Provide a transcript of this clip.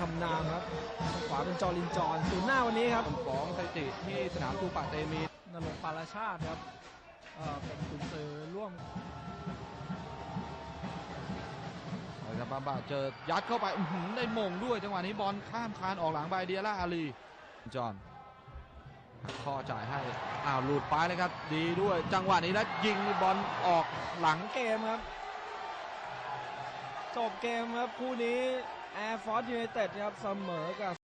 ทำนามครับขวาเป็นจอรินจอนศูนย์หน้าวันนี้ครับของสถิติที่สนามทูปะเตมีนรงค์ปาราชาติครับเอ่อเป็นกุญซือร่วมเอาละครับบาบาเจอยัดเข้าไปอื้อหือได้มงด้วยจังหวะนี้บอลข้ามคานออกหลังไปเดียร่าอาลีจอห์นหักข้อจ่ายให้อ้าวหลุดไปเลยครับ ดีด้วยจังหวะนี้แล้วยิงบอลออกหลังเกมครับ จบเกมครับคู่นี้ Air Force United ครับเสมอกับ